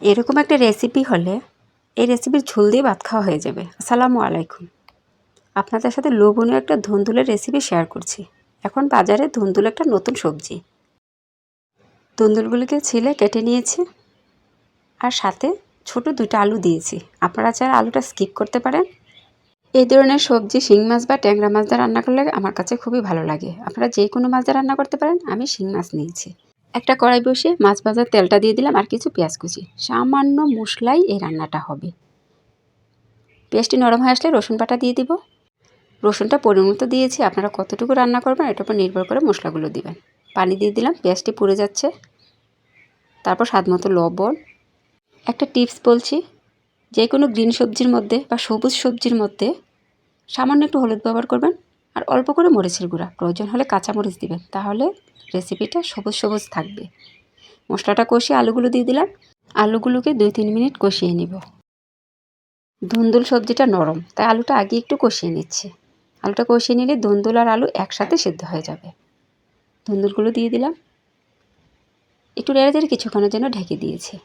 এরকম একটা রেসিপি হলে এই রেসিপির ঝোল দিয়ে ভাত খাওয়া হয়ে যাবে। আসসালামু আলাইকুম। আপনাদের সাথে লোভনীয় একটা ধুন্দুলের রেসিপি শেয়ার করছি। এখন বাজারে ধুন্দুল একটা নতুন সবজি। ধুন্দুলগুলিকে ছিলে কেটে নিয়েছি আর সাথে ছোট দুটো আলু দিয়েছি। আপনারা চাইলে আলুটা স্কিপ করতে পারেন। এই ধরনের সবজি শিং মাছ বা ট্যাংরা মাছ দিয়ে রান্না করলে আমার কাছে খুবই ভালো লাগে। আপনারা যে কোনো মাছ দিয়ে রান্না করতে পারেন, আমি শিং মাছ নিয়েছি। একটা কড়াই বসিয়ে মাছ ভাজার তেলটা দিয়ে দিলাম আর কিছু পেঁয়াজ কুচি। সামান্য মশলাই এই রান্নাটা হবে। পেঁয়াজটি নরম হয়ে আসলে রসুন বাটা দিয়ে দিব। রসুনটা পরিমতো দিয়েছি, আপনারা কতটুকু রান্না করবেন এটার উপর নির্ভর করে মশলাগুলো দিবেন। পানি দিয়ে দিলাম, পেঁয়াজটি পুড়ে যাচ্ছে। তারপর স্বাদ মতো লবণ। একটা টিপস বলছি যে কোনো গ্রিন সবজির মধ্যে বা সবুজ সবজির মধ্যে সামান্য একটু হলুদ ব্যবহার করবেন। আর অল্প করে মরিচের গুঁড়া। প্রয়োজন হলে কাঁচা মরিচ দিবেন। তাহলে রেসিপিটা সবুজ সবুজ থাকবে। মশলাটা কষিয়ে আলুগুলো দিয়ে দিলাম। আলুগুলোকে দুই তিন মিনিট কষিয়ে নিব। ধুন্দুল সবজিটা নরম, তাই আলুটা আগে একটু কষিয়ে নিচ্ছে। আলুটা কষিয়ে নিলে ধুন্দুল আর আলু একসাথে সিদ্ধ হয়ে যাবে। ধুন্দুলগুলো দিয়ে দিলাম। একটু নেড়ে চেড়ে কিছুক্ষণের জন্য ঢেকে দিয়েছি।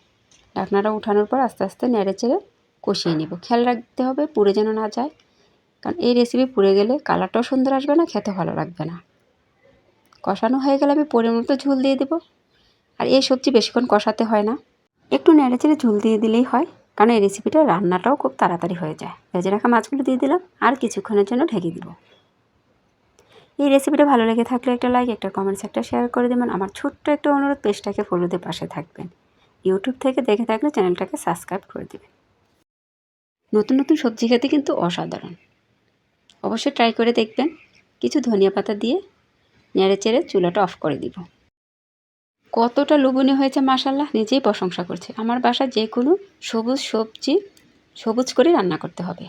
ঢাকনাটা উঠানোর পর আস্তে আস্তে নেড়ে চেড়ে কষিয়ে নিব। খেয়াল রাখতে হবে পুড়ে যেন না যায়। কারণ এই রেসিপি পুড়ে গেলে কালারটাও সুন্দর আসবে না, খেতে ভালো লাগবে না। কষানো হয়ে গেলে আমি পরিমাণ মতো ঝুল দিয়ে দেবো। আর এই সবজি বেশিক্ষণ কষাতে হয় না। একটু নেড়ে চেড়ে ঝুল দিয়ে দিলেই হয়, কারণ এই রেসিপিটা রান্নাটাও খুব তাড়াতাড়ি হয়ে যায়। ভেজে রাখা মাছগুলো দিয়ে দিলাম, আর কিছুক্ষণের জন্য ঢেকে দিব। এই রেসিপিটা ভালো লেগে থাকলে একটা লাইক একটা কমেন্টস একটা শেয়ার করে দেবেন। আমার ছোট্ট একটা অনুরোধ, পেজটাকে ফলো দিয়ে পাশে থাকবেন। ইউটিউব থেকে দেখে থাকলে চ্যানেলটাকে সাবস্ক্রাইব করে দেবেন। নতুন নতুন সবজি খেতে কিন্তু অসাধারণ। অবশ্যই ট্রাই করে দেখবেন। কিছু ধনিয়া পাতা দিয়ে নেড়ে চেড়ে চুলাটা অফ করে দিব। কতটা লোভনীয় হয়েছে মাসাল্লাহ নিজেই প্রশংসা করছে। আমার বাসা যে কোনো সবুজ সবজি সবুজ করে রান্না করতে হবে।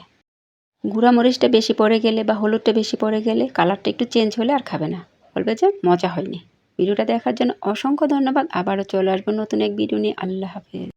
গুঁড়া মরিচটা বেশি পড়ে গেলে বা হলুদটা বেশি পড়ে গেলে কালারটা একটু চেঞ্জ হলে আর খাবে না। বলবে যে মজা হয়নি। ভিডিওটা দেখার জন্য অসংখ্য ধন্যবাদ। আবারও চলে আসব নতুন এক ভিডিও নিয়ে। আল্লাহ হাফেজ।